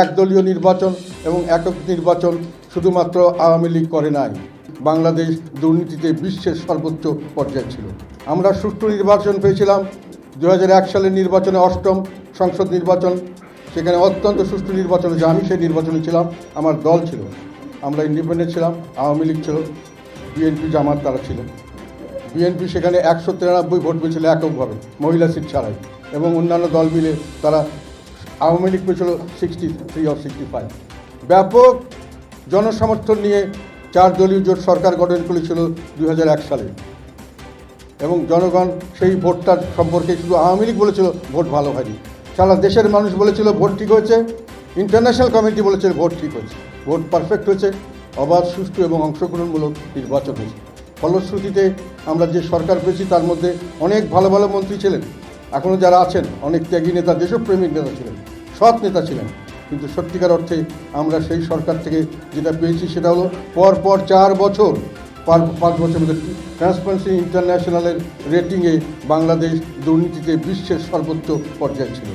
একদলীয় নির্বাচন এবং একক নির্বাচন শুধুমাত্র আওয়ামী লীগ করে নাই। বাংলাদেশ দুর্নীতিতে বিশ্বের সর্বোচ্চ পর্যায়ে ছিল। আমরা সুষ্ঠু নির্বাচন পেয়েছিলাম। দু হাজার এক সালের নির্বাচনে অষ্টম সংসদ নির্বাচন, সেখানে অত্যন্ত সুষ্ঠু নির্বাচন হয়েছে আমি সেই নির্বাচনে ছিলাম, আমার দল ছিল। আমরা ইন্ডিপেন্ডেন্ট ছিলাম, আওয়ামী লীগ ছিল বিএনপি জামাত তারা ছিলেন বিএনপি সেখানে একশো তিরানব্বই ভোট পেয়েছিল এককভাবে মহিলা সিট ছাড়াই এবং অন্যান্য দল মিলে তারা আওয়ামী লীগ পেয়েছিল sixty three of sixty five ব্যাপক জনসমর্থন নিয়ে চার দলীয় জোট সরকার গঠন করেছিল দু হাজার এক সালে। এবং জনগণ সেই ভোটটার সম্পর্কে শুধু আওয়ামী লীগ বলেছিল, ভোট ভালো হয়নি। সারা দেশের মানুষ বলেছিল, ভোট ঠিক হয়েছে। ইন্টারন্যাশনাল কমিটি বলেছিল, ভোট ঠিক হয়েছে। ভোট পারফেক্ট হয়েছে। অবাধ, সুষ্ঠু এবং অংশগ্রহণমূলক নির্বাচন হয়েছে। ফলশ্রুতিতে আমরা যে সরকার পেয়েছি, তার মধ্যে অনেক ভালো ভালো মন্ত্রী ছিলেন। এখনও যারা আছেন, অনেক ত্যাগী নেতা, দেশপ্রেমিক নেতা ছিলেন, সৎ নেতা ছিলেন। কিন্তু সত্যিকার অর্থে আমরা সেই সরকার থেকে যেটা পেয়েছি সেটা হলো পর পর চার বছর পার পাঁচ বছর মধ্যে ট্রান্সপারেন্সি ইন্টারন্যাশনালের রেটিংয়ে বাংলাদেশ দুর্নীতিতে বিশ্বের সর্বোচ্চ পর্যায়ে ছিল।